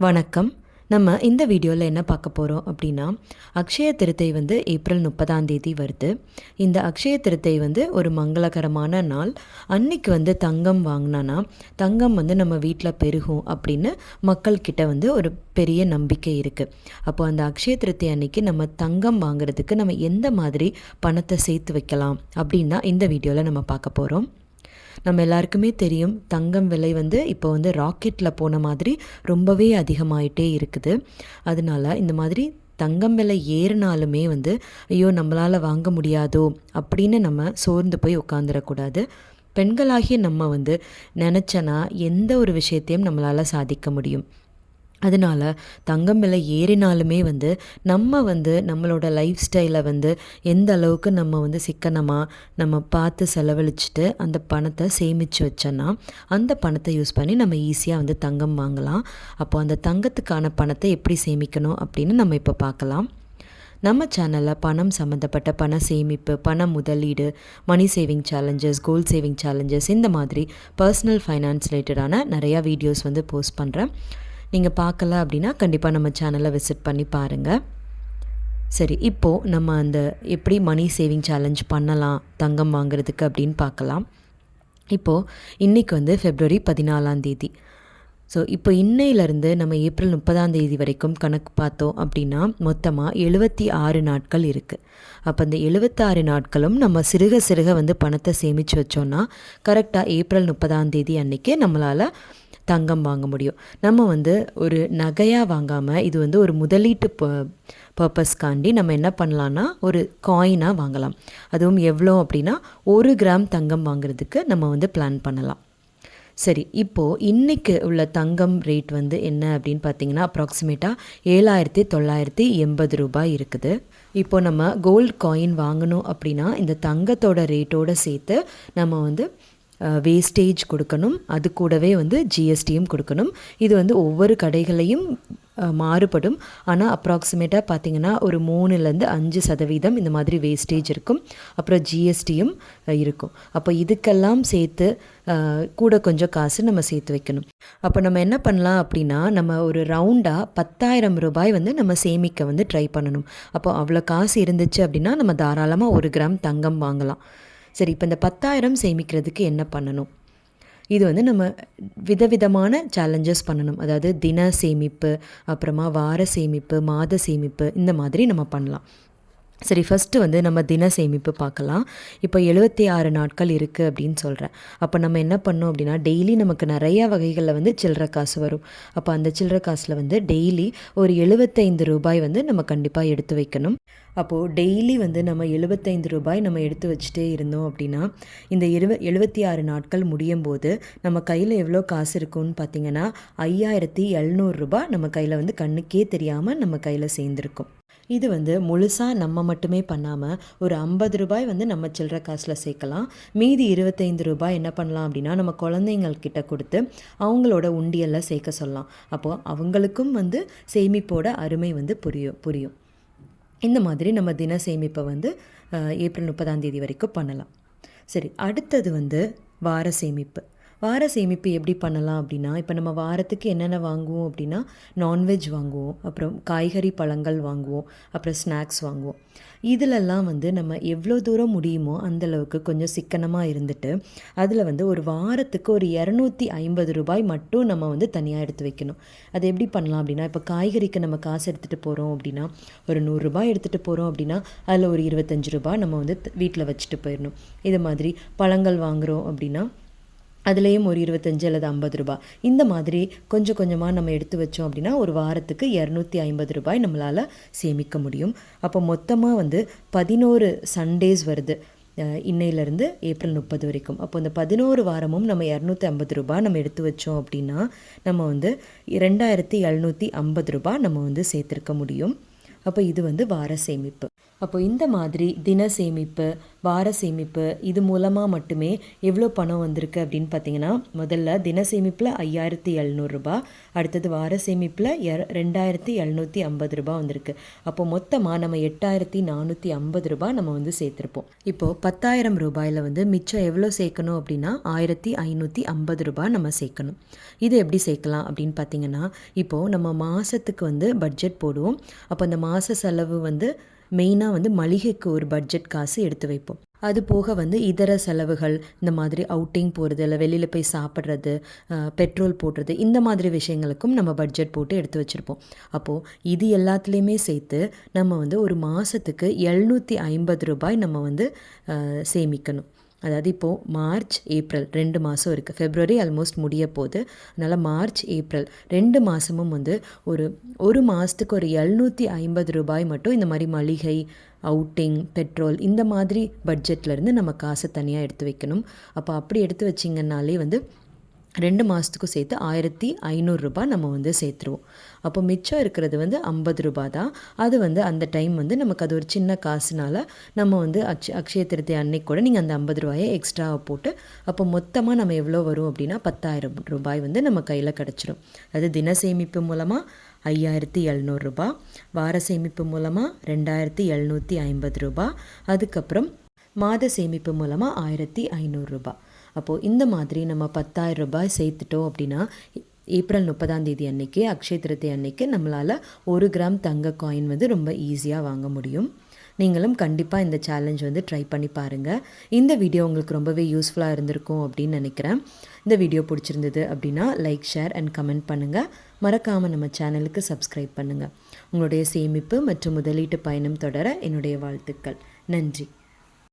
வணக்கம். நம்ம இந்த வீடியோவில் என்ன பார்க்க போகிறோம் அப்படின்னா அக்ஷய திருத்தை வந்து ஏப்ரல் முப்பதாம் தேதி வருது. இந்த அக்ஷய திருத்தை வந்து ஒரு மங்களகரமான நாள். அன்னைக்கு வந்து தங்கம் வாங்கினான்னா தங்கம் வந்து நம்ம வீட்டில் பெருகும் அப்படின்னு மக்கள்கிட்ட வந்து ஒரு பெரிய நம்பிக்கை இருக்குது அப்போ அந்த அக்ஷய திருத்தை அன்னைக்கு நம்ம தங்கம் வாங்குறதுக்கு நம்ம எந்த மாதிரி பணத்தை சேர்த்து வைக்கலாம் அப்படின்னா தான் இந்த வீடியோவில் நம்ம பார்க்க போகிறோம் நம்ம எல்லாருக்குமே தெரியும் தங்கம் விலை வந்து இப்போ வந்து ராக்கெட்டில் போன மாதிரி ரொம்பவே அதிகமாயிட்டே இருக்குது. அதனால இந்த மாதிரி தங்கம் விலை ஏறினாலுமே வந்து ஐயோ நம்மளால் வாங்க முடியாதோ அப்படின்னு நம்ம சோர்ந்து போய் உட்காந்துடக்கூடாது பெண்களாகிய நம்ம வந்து நினச்சனா எந்த ஒரு விஷயத்தையும் நம்மளால் சாதிக்க முடியும். அதனால் தங்கம் விலை ஏறினாலுமே வந்து நம்ம வந்து நம்மளோட லைஃப் ஸ்டைலை வந்து எந்த அளவுக்கு நம்ம வந்து சிக்கனமாக நம்ம பார்த்து செலவழிச்சிட்டு அந்த பணத்தை சேமித்து வச்சோன்னா அந்த பணத்தை யூஸ் பண்ணி நம்ம ஈஸியாக வந்து தங்கம் வாங்கலாம். அப்போ அந்த தங்கத்துக்கான பணத்தை எப்படி சேமிக்கணும் அப்படின்னு நம்ம இப்போ பார்க்கலாம். நம்ம சேனலில் பணம் சம்மந்தப்பட்ட பண சேமிப்பு பண முதலீடு money saving challenges goal saving challenges இந்த மாதிரி பர்சனல் ஃபைனான்ஸ் ரிலேட்டடான நிறையா வீடியோஸ் வந்து போஸ்ட் பண்ணுறேன் நீங்கள் பார்க்கல அப்படின்னா கண்டிப்பாக நம்ம சேனலை விசிட் பண்ணி பாருங்கள் சரி இப்போது நம்ம அந்த எப்படி மணி சேவிங் சேலஞ்ச் பண்ணலாம் தங்கம் வாங்குறதுக்கு அப்படின்னு பார்க்கலாம். இப்போது இன்றைக்கி வந்து ஃபெப்ரவரி பதினாலாம் தேதி. ஸோ இப்போ இன்னையிலேருந்து நம்ம ஏப்ரல் முப்பதாம் தேதி வரைக்கும் கணக்கு பார்த்தோம் அப்படின்னா மொத்தமாக எழுபத்தி ஆறு நாட்கள் இருக்குது அப்போ அந்த எழுபத்தாறு நாட்களும் நம்ம சிறுக சிறுக வந்து பணத்தை சேமித்து வச்சோன்னா கரெக்டாக ஏப்ரல் முப்பதாம் தேதி அன்றைக்கி நம்மளால் தங்கம் வாங்க முடியும். நம்ம வந்து ஒரு நகையாக வாங்காமல் இது வந்து ஒரு முதலீட்டு பர்பஸ்க்காண்டி நம்ம என்ன பண்ணலான்னா ஒரு காயினாக வாங்கலாம். அதுவும் எவ்வளோ அப்படின்னா ஒரு கிராம் தங்கம் வாங்குறதுக்கு நம்ம வந்து பிளான் பண்ணலாம். சரி இப்போது இன்றைக்கு உள்ள தங்கம் ரேட் வந்து என்ன அப்படின்னு பார்த்தீங்கன்னா அப்ராக்சிமேட்டாக ஏழாயிரத்தி தொள்ளாயிரத்தி எண்பது ரூபாய் இருக்குது. இப்போ நம்ம கோல்டு காயின் வாங்கணும் அப்படின்னா இந்த தங்கத்தோட ரேட்டோடு சேர்த்து நம்ம வந்து வேஸ்டேஜ் கொடுக்கணும். அது கூடவே வந்து ஜிஎஸ்டியும் கொடுக்கணும். இது வந்து ஒவ்வொரு கடைகளையும் மாறுபடும். ஆனால் அப்ராக்சிமேட்டாக பார்த்திங்கன்னா ஒரு மூணுலேருந்து அஞ்சு சதவீதம் இந்த மாதிரி வேஸ்டேஜ் இருக்கும். அப்புறம் ஜிஎஸ்டியும் இருக்கும். அப்போ இதுக்கெல்லாம் சேர்த்து கூட கொஞ்சம் காசு நம்ம சேர்த்து வைக்கணும். அப்போ நம்ம என்ன பண்ணலாம் அப்படின்னா நம்ம ஒரு ரவுண்டாக பத்தாயிரம் ரூபாய் வந்து நம்ம சேமிக்க வந்து ட்ரை பண்ணணும். அப்போ அவ்வளோ காசு இருந்துச்சு அப்படின்னா நம்ம தாராளமாக ஒரு கிராம் தங்கம் வாங்கலாம். சரி இப்போ இந்த பத்தாயிரம் சேமிக்கிறதுக்கு என்ன பண்ணணும்? இது வந்து நம்ம விதவிதமான சேலஞ்சஸ் பண்ணணும். அதாவது தின சேமிப்பு அப்புறமா வார சேமிப்பு மாத சேமிப்பு இந்த மாதிரி நம்ம பண்ணலாம். சரி ஃபஸ்ட்டு வந்து நம்ம தின சேமிப்பு பார்க்கலாம். இப்போ எழுபத்தி ஆறு நாட்கள் இருக்குது அப்படின்னு சொல்கிறேன் அப்போ நம்ம என்ன பண்ணோம் அப்படின்னா டெய்லி நமக்கு நிறையா வகைகளில் வந்து சில்லற காசு வரும். அப்போ அந்த சில்லற காசில் வந்து டெய்லி ஒரு எழுபத்தைந்து ரூபாய் வந்து நம்ம கண்டிப்பாக எடுத்து வைக்கணும். அப்போது டெய்லி வந்து நம்ம எழுபத்தைந்து ரூபாய் நம்ம எடுத்து வச்சுட்டே இருந்தோம் அப்படின்னா இந்த இருவ எழுபத்தி ஆறு நாட்கள் முடியும் போது நம்ம கையில் எவ்வளோ காசு இருக்கும்னு பார்த்தீங்கன்னா ஐயாயிரத்தி எழுநூறுரூபா நம்ம கையில் வந்து கண்ணுக்கே தெரியாமல் நம்ம கையில் சேர்ந்துருக்கும். இது வந்து முழுசாக நம்ம மட்டுமே பண்ணாமல் ஒரு ஐம்பது ரூபாய் வந்து நம்ம சில்லற காசில் சேர்க்கலாம். மீதி இருபத்தைந்து ரூபாய் என்ன பண்ணலாம் அப்படின்னா நம்ம குழந்தைங்கள்கிட்ட கொடுத்து அவங்களோட உண்டியலில் சேர்க்க சொல்லலாம். அப்போது அவங்களுக்கும் வந்து சேமிப்போட அருமை வந்து புரியும் புரியும். இந்த மாதிரி நம்ம தின சேமிப்பை வந்து ஏப்ரல் முப்பதாம் தேதி வரைக்கும் பண்ணலாம். சரி அடுத்தது வந்து வார சேமிப்பு. வார சேமிப்பு எப்படி பண்ணலாம் அப்படின்னா இப்போ நம்ம வாரத்துக்கு என்னென்ன வாங்குவோம் அப்படின்னா நான்வெஜ் வாங்குவோம் அப்புறம் காய்கறி பழங்கள் வாங்குவோம் அப்புறம் ஸ்நாக்ஸ் வாங்குவோம். இதிலெல்லாம் வந்து நம்ம எவ்வளோ தூரம் முடியுமோ அந்தளவுக்கு கொஞ்சம் சிக்கனமாக இருந்துட்டு அதில் வந்து ஒரு வாரத்துக்கு ஒரு இரநூத்தி ஐம்பது ரூபாய் மட்டும் நம்ம வந்து தனியாக எடுத்து வைக்கணும். அது எப்படி பண்ணலாம் அப்படின்னா இப்போ காய்கறிக்கு நம்ம காசு எடுத்துகிட்டு போகிறோம் அப்படின்னா ஒரு நூறுரூபாய் எடுத்துகிட்டு போகிறோம் அப்படின்னா அதில் ஒரு இருபத்தஞ்சி ரூபாய் நம்ம வந்து வீட்டில் வச்சுட்டு போயிடணும். இது மாதிரி பழங்கள் வாங்குகிறோம் அப்படின்னா அதுலேயும் ஒரு இருபத்தஞ்சு அல்லது ஐம்பது ரூபாய் இந்த மாதிரி கொஞ்சம் கொஞ்சமாக நம்ம எடுத்து வச்சோம் அப்படின்னா ஒரு வாரத்துக்கு இரநூத்தி ஐம்பது ரூபாய் நம்மளால் சேமிக்க முடியும். அப்போ மொத்தமாக வந்து பதினோரு சண்டேஸ் வருது. இன்னையிலேருந்து ஏப்ரல் முப்பது வரைக்கும். அப்போ இந்த பதினோரு வாரமும் நம்ம இரநூத்தி ஐம்பது ரூபாய் நம்ம எடுத்து வச்சோம் அப்படின்னா நம்ம வந்து ரெண்டாயிரத்தி எழுநூற்றி ஐம்பது ரூபாய் நம்ம வந்து சேர்த்துருக்க முடியும். அப்போ இது வந்து வார சேமிப்பு. அப்போ இந்த மாதிரி தின சேமிப்பு வார சேமிப்பு இது மூலமாக மட்டுமே எவ்வளோ பணம் வந்திருக்கு அப்படின்னு பார்த்தீங்கன்னா முதல்ல தின சேமிப்பில் ஐயாயிரத்தி எழுநூறுபா அடுத்தது வார சேமிப்பில் ரெண்டாயிரத்தி எழுநூற்றி ஐம்பது ரூபா வந்திருக்கு. அப்போ மொத்தமாக நம்ம எட்டாயிரத்தி நானூற்றி ஐம்பது ரூபா நம்ம வந்து சேர்த்துருப்போம். இப்போது பத்தாயிரம் ரூபாயில் வந்து மிச்சம் எவ்வளோ சேர்க்கணும் அப்படின்னா ஆயிரத்தி ஐநூற்றி ஐம்பது ரூபாய் நம்ம சேர்க்கணும். இது எப்படி சேர்க்கலாம் அப்படின்னு பார்த்தீங்கன்னா இப்போது நம்ம மாதத்துக்கு வந்து பட்ஜெட் போடுவோம். அப்போ அந்த மாத செலவு வந்து மெயினாக வந்து மளிகைக்கு ஒரு பட்ஜெட் காசு எடுத்து வைப்போம். அது போக வந்து இதர செலவுகள் இந்த மாதிரி அவுட்டிங் போகிறது இல்லை வெளியில் போய் சாப்பிட்றது பெட்ரோல் போடுறது இந்த மாதிரி விஷயங்களுக்கும் நம்ம பட்ஜெட் போட்டு எடுத்து வச்சுருப்போம். அப்போது இது எல்லாத்துலேயுமே சேர்த்து நம்ம வந்து ஒரு மாதத்துக்கு எழுநூற்றி ஐம்பது ரூபாய் நம்ம வந்து சேமிக்கணும். அதாவது இப்போது மார்ச் ஏப்ரல் ரெண்டு மாதம் இருக்குது ஃபெப்ரவரி ஆல்மோஸ்ட் முடிய போகுது அதனால் மார்ச் ஏப்ரல் ரெண்டு மாதமும் வந்து ஒரு ஒரு மாதத்துக்கு ஒரு எழுநூற்றி ஐம்பது ரூபாய் மட்டும் இந்த மாதிரி மளிகை அவுட்டிங் பெட்ரோல் இந்த மாதிரி பட்ஜெட்லேருந்து நம்ம காசை தனியாக எடுத்து வைக்கணும். அப்போ அப்படி எடுத்து வச்சிங்கன்னாலே வந்து ரெண்டு மாதத்துக்கும் சேர்த்து ஆயிரத்தி ஐநூறுரூபா நம்ம வந்து சேர்த்துருவோம். அப்போ மிச்சம் இருக்கிறது வந்து ஐம்பது ரூபா தான். அது வந்து அந்த டைம் வந்து நமக்கு அது ஒரு சின்ன காசுனால் நம்ம வந்து அக்ஷ அக்ஷய திருத்தி அன்னைக்கு கூட நீங்கள் அந்த ஐம்பது ரூபாயை எக்ஸ்ட்ராவை போட்டு அப்போ மொத்தமாக நம்ம எவ்வளோ வரும் அப்படின்னா பத்தாயிரம் ரூபாய் வந்து நம்ம கையில் கிடச்சிரும். அது தின சேமிப்பு மூலமாக ஐயாயிரத்தி எழுநூறுபா வார சேமிப்பு மூலமாக ரெண்டாயிரத்தி எழுநூற்றி ஐம்பது ரூபா அதுக்கப்புறம் மாத சேமிப்பு மூலமாக ஆயிரத்தி ஐநூறுரூபா அப்போது இந்த மாதிரி நம்ம பத்தாயிரம் ரூபாய் சேர்த்துட்டோம் அப்படின்னா ஏப்ரல் முப்பதாம் தேதி அன்னைக்கு அக்ஷய திருத்தி அன்னைக்கு நம்மளால் ஒரு கிராம் தங்க காயின் வந்து ரொம்ப ஈஸியாக வாங்க முடியும். நீங்களும் கண்டிப்பாக இந்த சேலஞ்ச் வந்து ட்ரை பண்ணி பாருங்கள் இந்த வீடியோ உங்களுக்கு ரொம்பவே யூஸ்ஃபுல்லாக இருந்திருக்கும் அப்படின்னு நினைக்கிறேன். இந்த வீடியோ பிடிச்சிருந்தது அப்படின்னா லைக் ஷேர் அண்ட் கமெண்ட் பண்ணுங்கள் மறக்காமல் நம்ம சேனலுக்கு சப்ஸ்கிரைப் பண்ணுங்கள் உங்களுடைய சேமிப்பு மற்றும் முதலீட்டு பயணம் தொடர என்னுடைய வாழ்த்துக்கள். நன்றி.